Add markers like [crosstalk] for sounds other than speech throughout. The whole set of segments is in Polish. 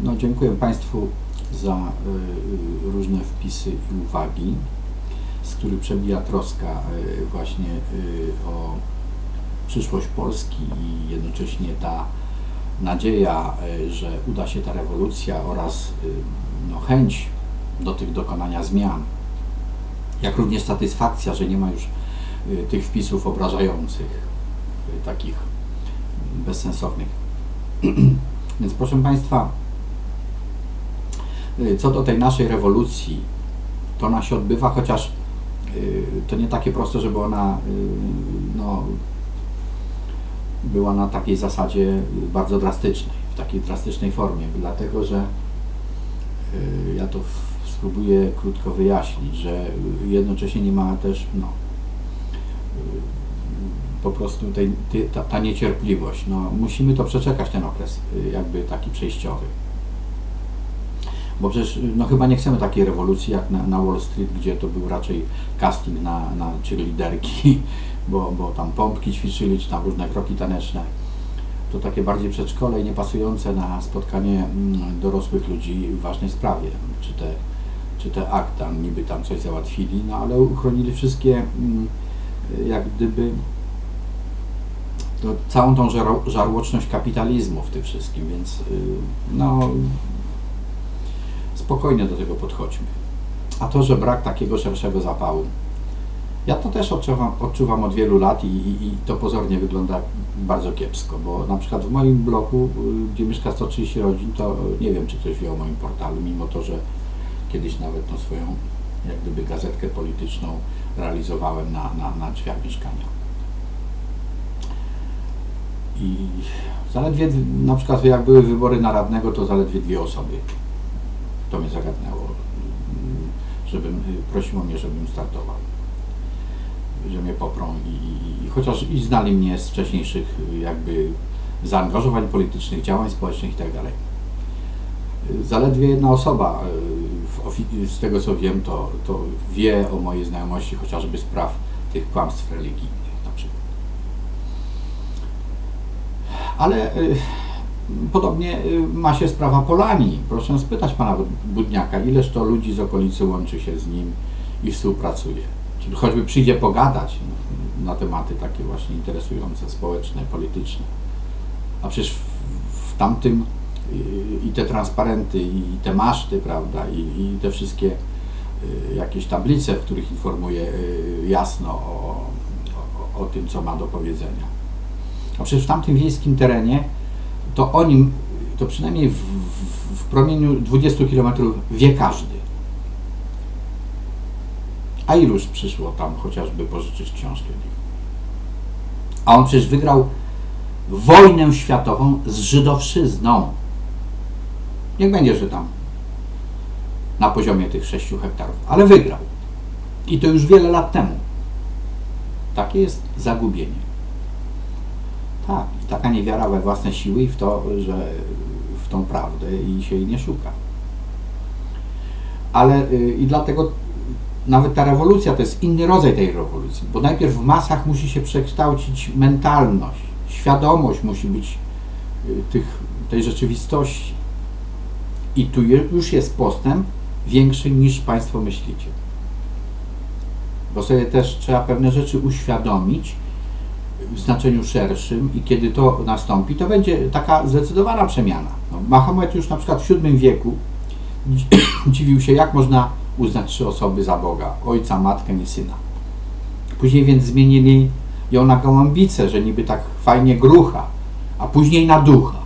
No, dziękuję Państwu za y, y, różne wpisy i uwagi, z których przebija troska y, właśnie o przyszłość Polski i jednocześnie ta nadzieja, że uda się ta rewolucja oraz no, chęć do tych dokonania zmian, jak również satysfakcja, że nie ma już tych wpisów obrażających, takich bezsensownych. [clears throat] Więc proszę Państwa, co do tej naszej rewolucji, to ona się odbywa, chociaż y, to nie takie proste, żeby ona y, no, była na takiej zasadzie y, bardzo drastycznej, w takiej drastycznej formie, dlatego że y, ja to spróbuję krótko wyjaśnić, że y, jednocześnie nie ma też no, y, po prostu tej, ta, ta niecierpliwość. No, musimy to przeczekać, ten okres y, jakby taki przejściowy. Bo przecież y, no, chyba nie chcemy takiej rewolucji jak na, na Wall Street, gdzie to był raczej casting na, na cheerleaderki, [laughs] bo, bo tam pompki ćwiczyli, czy tam różne kroki taneczne. To takie bardziej przedszkole i niepasujące na spotkanie mm, dorosłych ludzi w ważnej sprawie. Czy te, czy te akta niby tam coś załatwili, no ale uchronili wszystkie mm, jak gdyby to całą tą żarłoczność kapitalizmu w tym wszystkim, więc y, no spokojnie do tego podchodźmy. A to, że brak takiego szerszego zapału, ja to też odczuwam, odczuwam od wielu lat i, i, i to pozornie wygląda bardzo kiepsko, bo na przykład w moim bloku, y, gdzie mieszka 130 rodzin, to nie wiem, czy ktoś wie o moim portalu, mimo to, że kiedyś nawet tą swoją jak gdyby gazetkę polityczną realizowałem na, na, na drzwiach mieszkania. I zaledwie, na przykład jak były wybory na radnego, to zaledwie dwie osoby. To mnie zagadnęło, żebym, prosiło mnie, żebym startował. Że mnie poprą i, i, chociaż i znali mnie z wcześniejszych jakby zaangażowań politycznych, działań społecznych i tak Zaledwie jedna osoba, z tego co wiem, to, to wie o mojej znajomości chociażby spraw tych kłamstw religijnych na przykład. Ale y, podobnie y, ma się sprawa Polani. Proszę spytać pana Budniaka, ileż to ludzi z okolicy łączy się z nim i współpracuje. Czy choćby przyjdzie pogadać na tematy takie właśnie interesujące, społeczne, polityczne. A przecież w, w tamtym y, i te transparenty, i te maszty, prawda, i, i te wszystkie y, jakieś tablice, w których informuje jasno o, o, o tym, co ma do powiedzenia. A przecież w tamtym wiejskim terenie to o nim, to przynajmniej w, w, w promieniu 20 km wie każdy. A iluż przyszło tam chociażby pożyczyć książkę. A on przecież wygrał wojnę światową z żydowszyzną. Niech będzie, że tam na poziomie tych 6 hektarów, ale wygrał. I to już wiele lat temu. Takie jest zagubienie. Tak, taka niewiara we własne siły i w to, że w tą prawdę i się jej nie szuka. Ale y, i dlatego nawet ta rewolucja to jest inny rodzaj tej rewolucji, bo najpierw w masach musi się przekształcić mentalność, świadomość musi być y, tych, tej rzeczywistości. I tu już jest postęp większy niż Państwo myślicie. Bo sobie też trzeba pewne rzeczy uświadomić, w znaczeniu szerszym i kiedy to nastąpi, to będzie taka zdecydowana przemiana. No, Mahomet już na przykład w VII wieku dzi- [coughs] dziwił się, jak można uznać trzy osoby za Boga, ojca, matkę i syna. Później więc zmienili ją na gołębicę, że niby tak fajnie grucha, a później na ducha.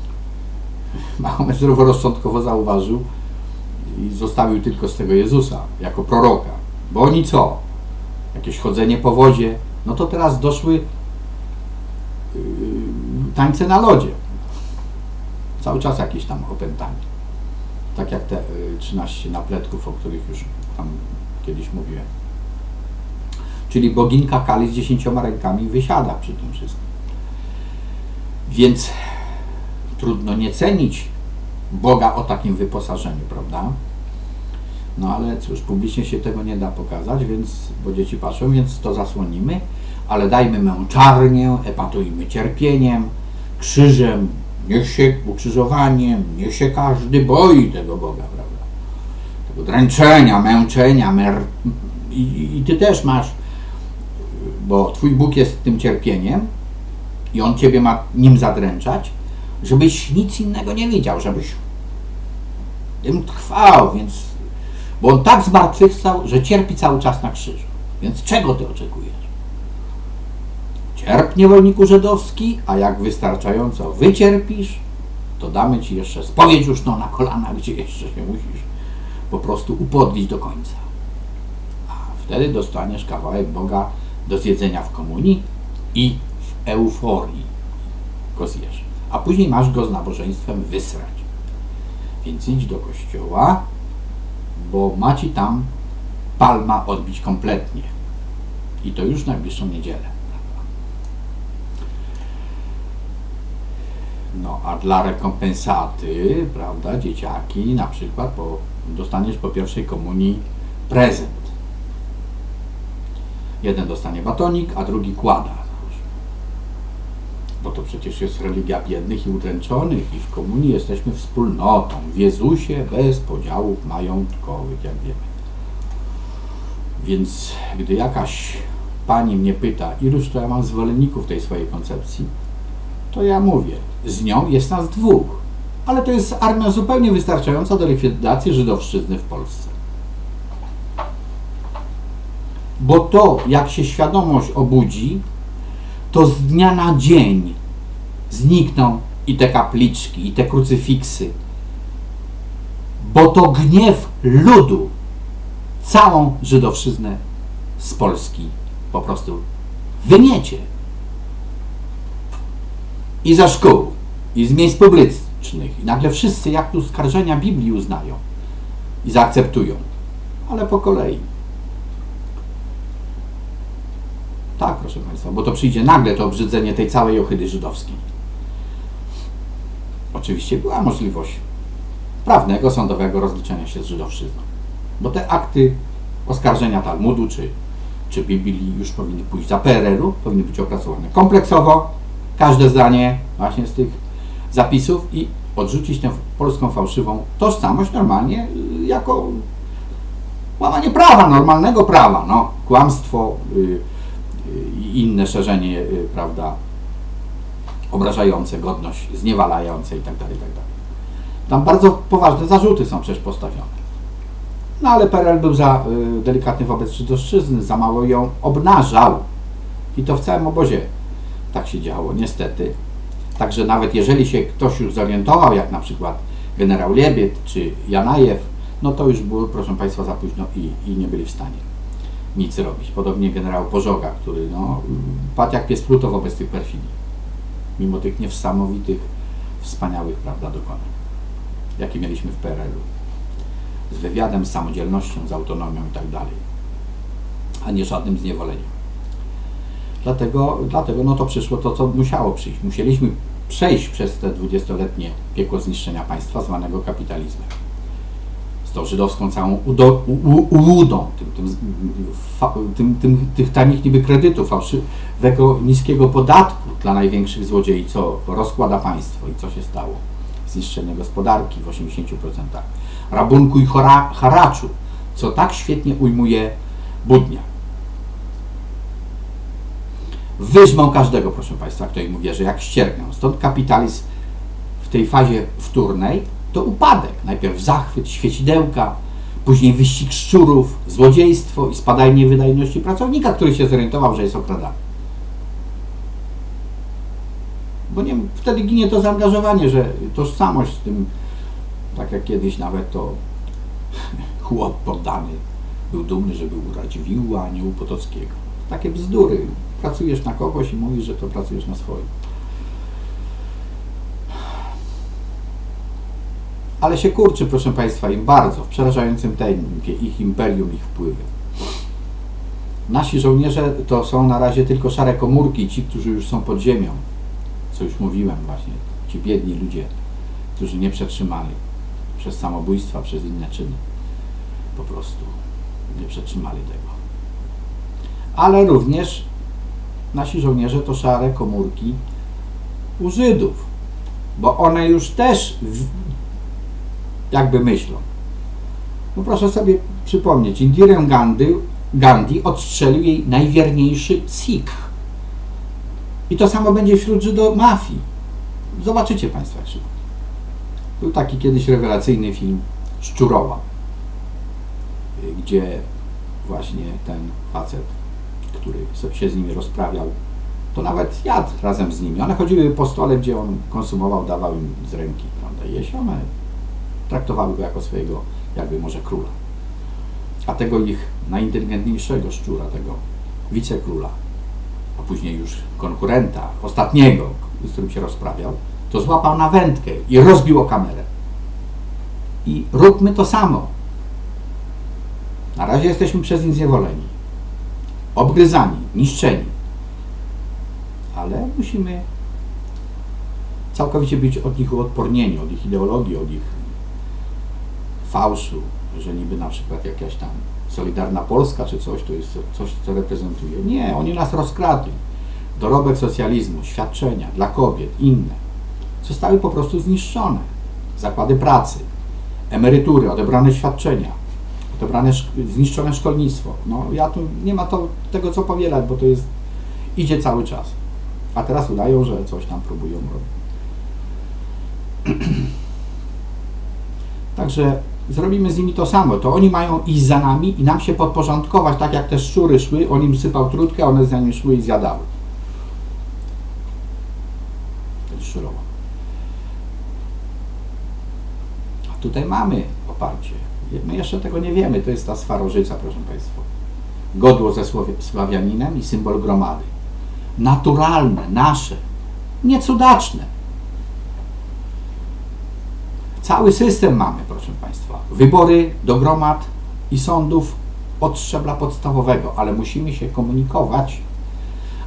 [laughs] Mahomet zdroworozsądkowo zauważył i zostawił tylko z tego Jezusa jako proroka. Bo oni co? Jakieś chodzenie po wodzie, no to teraz doszły yy, tańce na lodzie. Cały czas jakieś tam opętanie. Tak jak te yy, 13 napletków, o których już tam kiedyś mówiłem. Czyli boginka Kali z dziesięcioma rękami wysiada przy tym wszystkim. Więc trudno nie cenić Boga o takim wyposażeniu, prawda? No ale cóż, publicznie się tego nie da pokazać, więc, bo dzieci patrzą, więc to zasłonimy, ale dajmy męczarnię, epatujmy cierpieniem, krzyżem, Niech się ukrzyżowaniem, niech się każdy boi tego Boga, prawda? Tego dręczenia, męczenia, mer... I, I ty też masz, bo twój Bóg jest tym cierpieniem i on ciebie ma nim zadręczać, żebyś nic innego nie widział, żebyś tym trwał, więc bo on tak zmartwychwstał, że cierpi cały czas na krzyżu. Więc czego ty oczekujesz? Cierp niewolniku żydowski, a jak wystarczająco wycierpisz, to damy ci jeszcze spowiedź już no, na kolana, [laughs] gdzie jeszcze się musisz po prostu upodlić do końca. A wtedy dostaniesz kawałek Boga do zjedzenia w komunii i w euforii go zjesz. A później masz go z nabożeństwem wysrać. Więc idź do kościoła, bo ma ci tam palma odbić kompletnie. I to już w najbliższą niedzielę. No, a dla rekompensaty, prawda, dzieciaki na przykład po, dostaniesz po pierwszej komunii prezent. Jeden dostanie batonik, a drugi kłada. To przecież jest religia biednych i udręczonych i w komunii jesteśmy wspólnotą, w Jezusie bez podziałów majątkowych, jak wiemy. Więc gdy jakaś pani mnie pyta, iluż to ja mam zwolenników tej swojej koncepcji, to ja mówię, z nią jest nas dwóch. Ale to jest armia zupełnie wystarczająca do likwidacji żydowszczyzny w Polsce. Bo to, jak się świadomość obudzi, to z dnia na dzień znikną i te kapliczki, i te krucyfiksy. Bo to gniew ludu całą żydowszczyznę z Polski po prostu wymiecie. I za szkół, i z miejsc publicznych. I nagle wszyscy jak tu skarżenia Biblii uznają i zaakceptują. Ale po kolei. Tak, proszę Państwa, bo to przyjdzie nagle to obrzydzenie tej całej ohydy żydowskiej. Oczywiście była możliwość prawnego, sądowego rozliczenia się z żydowszczyzną. Bo te akty oskarżenia Talmudu czy, czy Biblii już powinny pójść za PRL-u, powinny być opracowane kompleksowo, każde zdanie właśnie z tych zapisów i odrzucić tę polską fałszywą tożsamość normalnie y, jako łamanie prawa, normalnego prawa, no, kłamstwo y, i inne szerzenie, y, prawda, obrażające godność, zniewalające itd., itd. Tam bardzo poważne zarzuty są przecież postawione. No ale PRL był za y, delikatny wobec żydowszczyzny, za mało ją obnażał. I to w całym obozie tak się działo, niestety. Także nawet jeżeli się ktoś już zorientował, jak na przykład generał Liebiet czy Janajew, no to już było, proszę Państwa, za późno i, i nie byli w stanie nic zrobić. Podobnie generał Pożoga, który no, padł jak pies Pluto wobec tych perfidii. Mimo tych niesamowitych, wspaniałych, prawda, dokonań, jakie mieliśmy w PRL-u. Z wywiadem, z samodzielnością, z autonomią i tak dalej. A nie żadnym zniewoleniem. Dlatego, dlatego no to przyszło to, co musiało przyjść. Musieliśmy przejść przez te dwudziestoletnie piekło zniszczenia państwa zwanego kapitalizmem. Z tą żydowską całą udo, ułudą, tym, tym, fa, tym, tym, tych tanich niby kredytów, fałszywego, niskiego podatku dla największych złodziei, co rozkłada państwo i co się stało. Zniszczenie gospodarki w 80%, rabunku i chora, haraczu, co tak świetnie ujmuje Budnia wyżmą każdego, proszę Państwa, kto im uwierzy, jak ściergną. Stąd kapitalizm w tej fazie wtórnej to upadek. Najpierw zachwyt, świecidełka, później wyścig szczurów, złodziejstwo i spadanie wydajności pracownika, który się zorientował, że jest okradany. Bo nie, wtedy ginie to zaangażowanie, że tożsamość z tym, tak jak kiedyś nawet to [laughs] chłop poddany był dumny, że był Radziwiłła, a nie u Potockiego. Takie bzdury pracujesz na kogoś i mówisz, że to pracujesz na swoim. Ale się kurczy, proszę Państwa, im bardzo, w przerażającym tempie, ich imperium, ich wpływy. Nasi żołnierze to są na razie tylko szare komórki, ci, którzy już są pod ziemią, co już mówiłem właśnie, ci biedni ludzie, którzy nie przetrzymali przez samobójstwa, przez inne czyny. Po prostu nie przetrzymali tego. Ale również nasi żołnierze to szare komórki u Żydów, bo one już też jakby myślą. No proszę sobie przypomnieć, Indirę Gandhi, Gandhi odstrzelił jej najwierniejszy Sikh. I to samo będzie wśród Żydo mafii. Zobaczycie Państwo jak szybko. Był taki kiedyś rewelacyjny film Szczuroła, gdzie właśnie ten facet, który się z nimi rozprawiał, to nawet jadł razem z nimi. One chodziły po stole, gdzie on konsumował, dawał im z ręki, prawda, jeść. Traktowały go jako swojego, jakby może króla. A tego ich najinteligentniejszego szczura, tego wicekróla, a później już konkurenta, ostatniego, z którym się rozprawiał, to złapał na wędkę i rozbił o kamerę. I róbmy to samo. Na razie jesteśmy przez nic zniewoleni, obgryzani, niszczeni. Ale musimy całkowicie być od nich uodpornieni, od ich ideologii, od ich fałszu, że niby na przykład jakaś tam Solidarna Polska czy coś, to jest coś, co reprezentuje. Nie, oni nas rozkradli. Dorobek socjalizmu, świadczenia dla kobiet, inne, zostały po prostu zniszczone. Zakłady pracy, emerytury, odebrane świadczenia, odebrane, zniszczone szkolnictwo. No ja tu nie ma to, tego co powielać, bo to jest, idzie cały czas. A teraz udają, że coś tam próbują robić. [clears throat] Także zrobimy z nimi to samo. To oni mają iść za nami i nam się podporządkować, tak jak te szczury szły, on im sypał trutkę, one za nimi szły i zjadały. Szczurowa. A tutaj mamy oparcie. My jeszcze tego nie wiemy, to jest ta swarożyca, proszę Państwa. Godło ze Sławianinem i symbol gromady. Naturalne, nasze, niecudaczne. Cały system mamy, proszę Państwa. Wybory do gromad i sądów od szczebla podstawowego, ale musimy się komunikować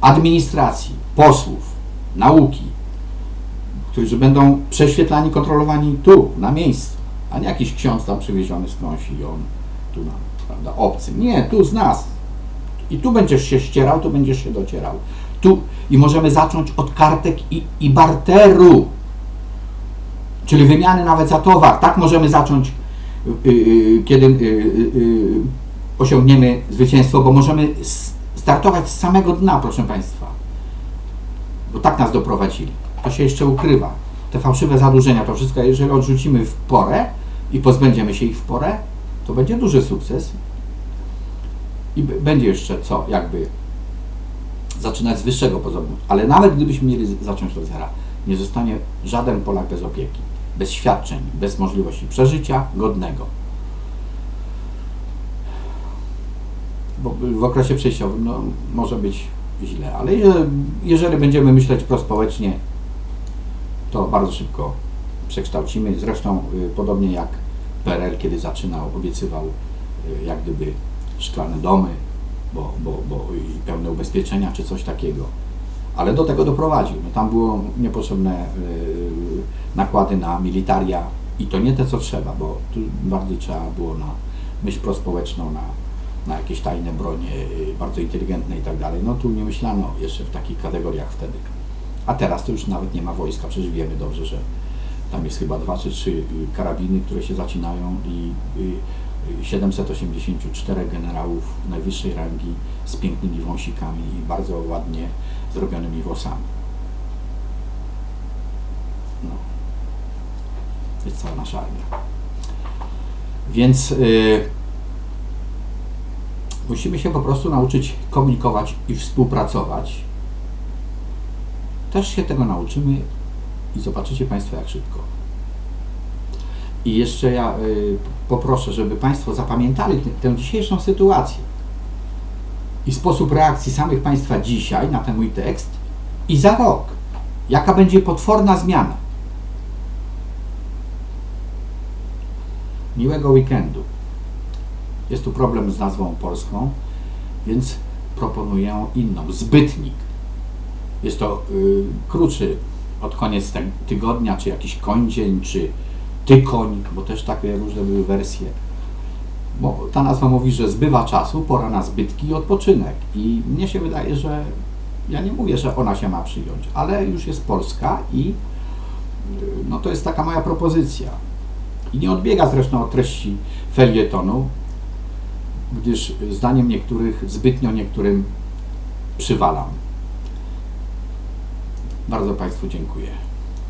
administracji, posłów, nauki, którzy będą prześwietlani, kontrolowani tu, na miejscu, a nie jakiś ksiądz tam przywieziony skądś i on tu nam, prawda, obcy. Nie, tu z nas. I tu będziesz się ścierał, tu będziesz się docierał. Tu i możemy zacząć od kartek i, i barteru czyli wymiany nawet za towar. Tak możemy zacząć, y, y, kiedy y, osiągniemy zwycięstwo, bo możemy startować z samego dna, proszę Państwa. Bo tak nas doprowadzili. To się jeszcze ukrywa. Te fałszywe zadłużenia, to wszystko, jeżeli odrzucimy w porę i pozbędziemy się ich w porę, to będzie duży sukces. I będzie jeszcze co, jakby zaczynać z wyższego poziomu. Ale nawet gdybyśmy mieli zacząć od zera, nie zostanie żaden Polak bez opieki bez świadczeń, bez możliwości przeżycia godnego. Bo w okresie przejściowym no, może być źle, ale jeżeli będziemy myśleć prospołecznie, to bardzo szybko przekształcimy. Zresztą y, podobnie jak PRL, kiedy zaczynał, obiecywał y, jak gdyby szklane domy, bo, bo, bo i pełne ubezpieczenia, czy coś takiego. Ale do tego doprowadził. No, tam było niepotrzebne y, nakłady na militaria i to nie te, co trzeba, bo tu bardziej trzeba było na myśl prospołeczną, na, na jakieś tajne bronie, y, bardzo inteligentne i tak dalej. No tu nie myślano jeszcze w takich kategoriach wtedy. A teraz to już nawet nie ma wojska, przecież wiemy dobrze, że tam jest chyba dwa czy trzy y, karabiny, które się zacinają i 784 y, generałów najwyższej rangi z pięknymi wąsikami i bardzo ładnie zrobionymi włosami. No jest cała nasza armia. Więc yy, musimy się po prostu nauczyć komunikować i współpracować. Też się tego nauczymy i zobaczycie Państwo jak szybko. I jeszcze ja y, poproszę, żeby Państwo zapamiętali tę dzisiejszą sytuację i sposób reakcji samych Państwa dzisiaj na ten mój tekst i za rok. Jaka będzie potworna zmiana. miłego weekendu. Jest tu problem z nazwą polską, więc proponuję inną. Zbytnik. Jest to y, krótszy od koniec tygodnia, czy jakiś końdzień, czy Tykoń, bo też takie różne były wersje. Bo ta nazwa mówi, że zbywa czasu, pora na zbytki i odpoczynek. I mnie się wydaje, że ja nie mówię, że ona się ma przyjąć, ale już jest Polska i y, no to jest taka moja propozycja. I nie odbiega zresztą od treści felietonu, gdyż zdaniem niektórych zbytnio niektórym przywalam. Bardzo Państwu dziękuję.